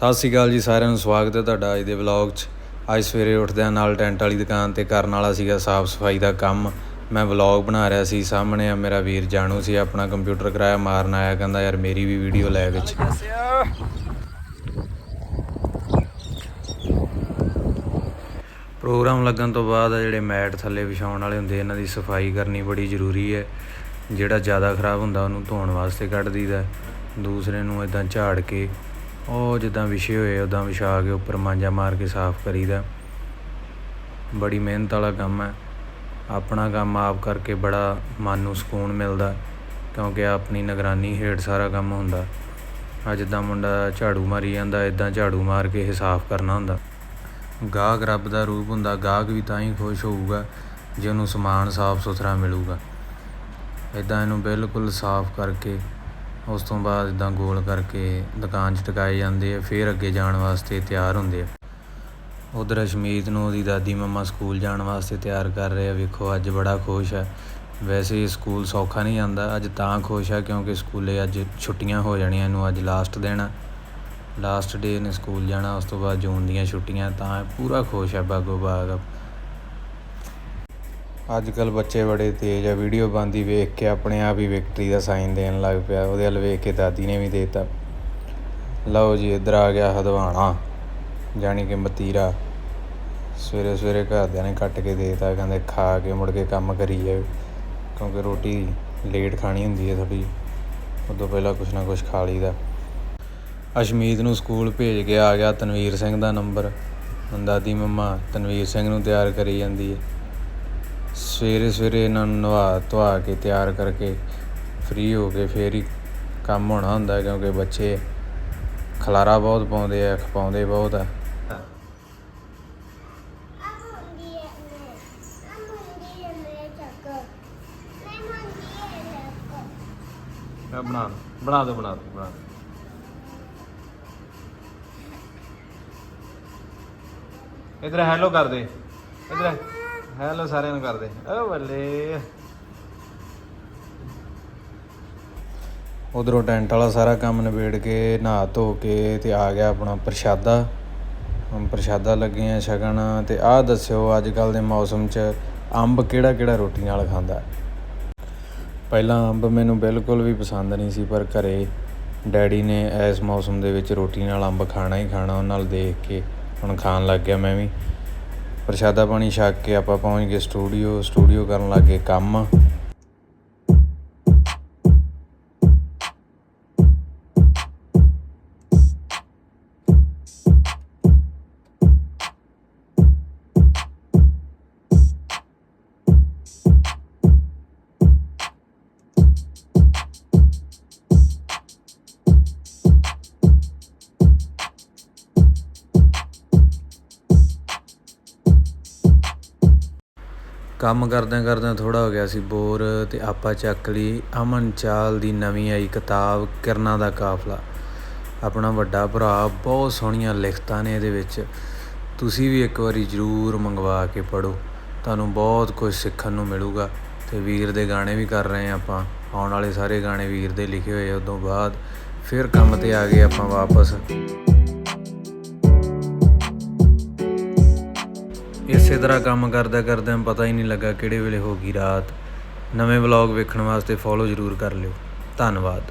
ਸਤਿ ਸ਼੍ਰੀ ਅਕਾਲ ਜੀ ਸਾਰਿਆਂ ਨੂੰ, ਸਵਾਗਤ ਹੈ ਤੁਹਾਡਾ ਅੱਜ ਦੇ ਵਲੌਗ 'ਚ। ਅੱਜ ਸਵੇਰੇ ਉੱਠਦਿਆਂ ਨਾਲ ਟੈਂਟ ਵਾਲੀ ਦੁਕਾਨ ਤੇ ਕਰਨ ਵਾਲਾ ਸੀਗਾ ਸਾਫ਼ ਸਫ਼ਾਈ ਦਾ ਕੰਮ। ਮੈਂ ਵਲੌਗ ਬਣਾ ਰਿਹਾ ਸੀ, ਸਾਹਮਣੇ ਆ ਮੇਰਾ ਵੀਰ ਜਾਣੂ ਸੀ, ਆਪਣਾ ਕੰਪਿਊਟਰ ਕਿਰਾਇਆ, ਮਾਰਨ ਆਇਆ, ਕਹਿੰਦਾ, ਯਾਰ ਮੇਰੀ ਵੀ ਵੀਡੀਓ ਲੈ ਵਿੱਚ। ਪ੍ਰੋਗਰਾਮ ਲੱਗਣ ਤੋਂ ਬਾਅਦ ਜਿਹੜੇ ਮੈਟ ਥੱਲੇ ਵਿਛਾਉਣ ਵਾਲੇ ਹੁੰਦੇ, ਇਹਨਾਂ ਦੀ ਸਫ਼ਾਈ ਕਰਨੀ ਬੜੀ ਜ਼ਰੂਰੀ ਹੈ। ਜਿਹੜਾ ਜ਼ਿਆਦਾ ਖਰਾਬ ਹੁੰਦਾ, ਉਹਨੂੰ ਧੋਣ ਵਾਸਤੇ ਕੱਢ ਦਈਦਾ। ਦੂਸਰੇ ਨੂੰ ਇਦਾਂ ਝਾੜ ਕੇ ਉਹ ਜਿੱਦਾਂ ਵਿਛੇ ਹੋਏ ਉਦਾਂ ਵਿਛਾ ਕੇ ਉੱਪਰ ਮਾਂਜਾ ਮਾਰ ਕੇ ਸਾਫ਼ ਕਰੀਦਾ। ਬੜੀ ਮਿਹਨਤ ਵਾਲਾ ਕੰਮ ਹੈ। ਆਪਣਾ ਕੰਮ ਆਪ ਕਰਕੇ ਬੜਾ ਮਨ ਨੂੰ ਸਕੂਨ ਮਿਲਦਾ, ਕਿਉਂਕਿ ਆਪਣੀ ਨਿਗਰਾਨੀ ਹੇਠ ਸਾਰਾ ਕੰਮ ਹੁੰਦਾ। ਆ ਜਿੱਦਾਂ ਮੁੰਡਾ ਝਾੜੂ ਮਾਰੀ ਜਾਂਦਾ ਇਦਾਂ ਝਾੜੂ ਮਾਰ ਕੇ ਇਹ ਸਾਫ਼ ਕਰਨਾ ਹੁੰਦਾ। ਗਾਹਕ ਰੱਬ ਦਾ ਰੂਪ ਹੁੰਦਾ, ਗਾਹਕ ਵੀ ਤਾਂ ਹੀ ਖੁਸ਼ ਹੋਊਗਾ, ਜੇ ਉਹਨੂੰ ਸਮਾਨ ਸਾਫ਼ ਸੁਥਰਾ ਮਿਲੂਗਾ। ਇਦਾਂ ਇਹਨੂੰ ਬਿਲਕੁਲ ਸਾਫ਼ ਕਰਕੇ ਉਸ ਤੋਂ ਬਾਅਦ ਇੱਦਾਂ ਗੋਲ ਕਰਕੇ ਦੁਕਾਨ 'ਚ ਟਿਕਾਏ ਜਾਂਦੇ ਆ, ਫਿਰ ਅੱਗੇ ਜਾਣ ਵਾਸਤੇ ਤਿਆਰ ਹੁੰਦੇ ਆ। ਉਧਰ ਅਸ਼ਮੀਤ ਨੂੰ ਉਹਦੀ ਦਾਦੀ ਮੰਮਾ ਸਕੂਲ ਜਾਣ ਵਾਸਤੇ ਤਿਆਰ ਕਰ ਰਹੇ ਆ। ਵੇਖੋ, ਅੱਜ ਬੜਾ ਖੁਸ਼ ਹੈ ਵੈਸੇ ਸਕੂਲ ਸੌਖਾ ਨਹੀਂ ਜਾਂਦਾ, ਅੱਜ ਤਾਂ ਖੁਸ਼ ਆ ਕਿਉਂਕਿ ਸਕੂਲੇ ਅੱਜ ਛੁੱਟੀਆਂ ਹੋ ਜਾਣੀਆਂ ਇਹਨੂੰ ਅੱਜ ਲਾਸਟ ਦਿਨ ਆ। ਲਾਸਟ ਡੇ ਨੇ ਸਕੂਲ ਜਾਣਾ, ਉਸ ਤੋਂ ਬਾਅਦ ਜੂਨ ਦੀਆਂ ਛੁੱਟੀਆਂ, ਤਾਂ ਪੂਰਾ ਖੁਸ਼ ਹੈ ਬਾਗੋ ਬਾਗ ਅੱਜ ਕੱਲ ਬੱਚੇ ਬੜੇ ਤੇਜ਼ ਆ ਵੀਡੀਓ ਬੰਦੀ ਵੇਖ ਕੇ ਆਪਣੇ ਆਪ ਹੀ ਵਿਕਟਰੀ ਦਾ ਸਾਈਨ ਦੇਣ ਲੱਗ ਪਿਆ। ਉਹਦੇ ਵੱਲ ਵੇਖ ਕੇ ਦਾਦੀ ਨੇ ਵੀ ਦੇਤਾ। ਲਓ ਜੀ, ਇੱਧਰ ਆ ਗਿਆ ਹਦਵਾਣਾ, ਜਾਣੀ ਕਿ ਮਤੀਰਾ। ਸਵੇਰੇ ਸਵੇਰੇ ਘਰਦਿਆਂ ਨੇ ਕੱਟ ਕੇ ਦੇਤਾ, ਕਹਿੰਦੇ ਖਾ ਕੇ ਮੁੜ ਕੇ ਕੰਮ ਕਰੀ ਜਾਵੇ ਕਿਉਂਕਿ ਰੋਟੀ ਲੇਟ ਖਾਣੀ ਹੁੰਦੀ ਹੈ ਥੋੜੀ ਉਦੋਂ ਪਹਿਲਾਂ ਕੁਛ ਨਾ ਕੁਛ ਖਾ ਲਈਦਾ। ਅਸ਼ਮੀਤ ਨੂੰ ਸਕੂਲ ਭੇਜ ਕੇ ਆ ਗਿਆ ਤਨਵੀਰ ਸਿੰਘ ਦਾ ਨੰਬਰ ਦਾਦੀ ਮੰਮਾ ਤਨਵੀਰ ਸਿੰਘ ਨੂੰ ਤਿਆਰ ਕਰੀ ਜਾਂਦੀ ਹੈ। ਸਵੇਰੇ ਸਵੇਰੇ ਇਹਨਾਂ ਨੂੰ ਨਵਾ ਧਵਾ ਕੇ ਤਿਆਰ ਕਰਕੇ ਫ੍ਰੀ ਹੋ ਕੇ ਫੇਰ ਹੀ ਕੰਮ ਹੋਣਾ ਹੁੰਦਾ ਕਿਉਂਕਿ ਬੱਚੇ ਖਲਾਰਾ ਬਹੁਤ ਪਾਉਂਦੇ ਆ, ਖਪਾਉਂਦੇ ਬਹੁਤ ਆ। ਮੈਂ ਬਣਾ ਬਣਾ ਦੋ ਬਣਾ ਦੋ ਬਣਾ ਦੋ। ਇੱਧਰ ਹੈਲੋ ਕਰ ਦੇ। ਇੱਧਰ ਹੈਲੋ ਸਾਰਿਆਂ ਨੂੰ ਕਰ ਓ ਬੱਲੇ। ਉਧਰੋਂ ਟੈਂਟ ਵਾਲਾ ਸਾਰਾ ਕੰਮ ਨਿਬੇੜ ਕੇ, ਨਹਾ ਧੋ ਕੇ ਤੇ ਆ ਗਿਆ ਆਪਣਾ ਪ੍ਰਸ਼ਾਦਾ। ਹੁਣ ਪ੍ਰਸ਼ਾਦਾ ਲੱਗੇ ਆ ਛਕਣ ਤੇ ਆਹ ਦੱਸਿਓ ਅੱਜ ਕੱਲ ਦੇ ਮੌਸਮ 'ਚ ਅੰਬ ਕਿਹੜਾ ਕਿਹੜਾ ਰੋਟੀ ਨਾਲ ਖਾਂਦਾ? ਪਹਿਲਾਂ ਅੰਬ ਮੈਨੂੰ ਬਿਲਕੁਲ ਵੀ ਪਸੰਦ ਨਹੀਂ ਸੀ, ਪਰ ਘਰੇ ਡੈਡੀ ਨੇ ਇਸ ਮੌਸਮ ਦੇ ਵਿੱਚ ਰੋਟੀ ਨਾਲ ਅੰਬ ਖਾਣਾ ਹੀ ਖਾਣਾ, ਉਹਨਾਂ ਨਾਲ ਦੇਖ ਕੇ ਹੁਣ ਖਾਣ ਲੱਗ ਗਿਆ ਮੈਂ ਵੀ। ਪ੍ਰਸ਼ਾਦਾ ਪਾਣੀ ਛਕ ਕੇ ਆਪਾਂ ਪਹੁੰਚ ਗਏ ਸਟੂਡੀਓ ਸਟੂਡੀਓ ਕਰਨ ਲੱਗ ਗਏ ਕੰਮ। ਕੰਮ ਕਰਦਿਆਂ ਕਰਦਿਆਂ ਥੋੜਾ ਹੋ ਗਿਆ ਸੀ ਬੋਰ ਤੇ ਆਪਾਂ ਚੱਕ ਲਈ ਅਮਨ ਚਾਲ ਦੀ ਨਵੀਂ ਆਈ ਕਿਤਾਬ ਕਿਰਨਾਂ ਦਾ ਕਾਫਲਾ। ਆਪਣਾ ਵੱਡਾ ਭਰਾ, ਬਹੁਤ ਸੋਹਣੀਆਂ ਲਿਖਤਾਂ ਨੇ ਇਹਦੇ ਵਿੱਚ। ਤੁਸੀਂ ਵੀ ਇੱਕ ਵਾਰੀ ਜ਼ਰੂਰ ਮੰਗਵਾ ਕੇ ਪੜੋ ਤੁਹਾਨੂੰ ਬਹੁਤ ਕੁਝ ਸਿੱਖਣ ਨੂੰ ਮਿਲੂਗਾ ਤੇ ਵੀਰ ਦੇ ਗਾਣੇ ਵੀ ਕਰ ਰਹੇ ਹਾਂ ਆਪਾਂ। ਆਉਣ ਵਾਲੇ ਸਾਰੇ ਗਾਣੇ ਵੀਰ ਦੇ ਲਿਖੇ ਹੋਏ ਉਦੋਂ ਬਾਅਦ ਫਿਰ ਕੰਮ ਤੇ ਆ ਗਏ ਆਪਾਂ ਵਾਪਸ। ਇਸੇ ਤਰ੍ਹਾਂ ਕੰਮ ਕਰਦਾ ਕਰਦਿਆਂ ਪਤਾ ਹੀ ਨਹੀਂ ਲੱਗਾ ਕਿਹੜੇ ਵੇਲੇ ਹੋ ਗਈ ਰਾਤ। ਨਵੇਂ ਵਲੌਗ ਵੇਖਣ ਵਾਸਤੇ ਫੋਲੋ ਜ਼ਰੂਰ ਕਰ ਲਿਓ। ਧੰਨਵਾਦ।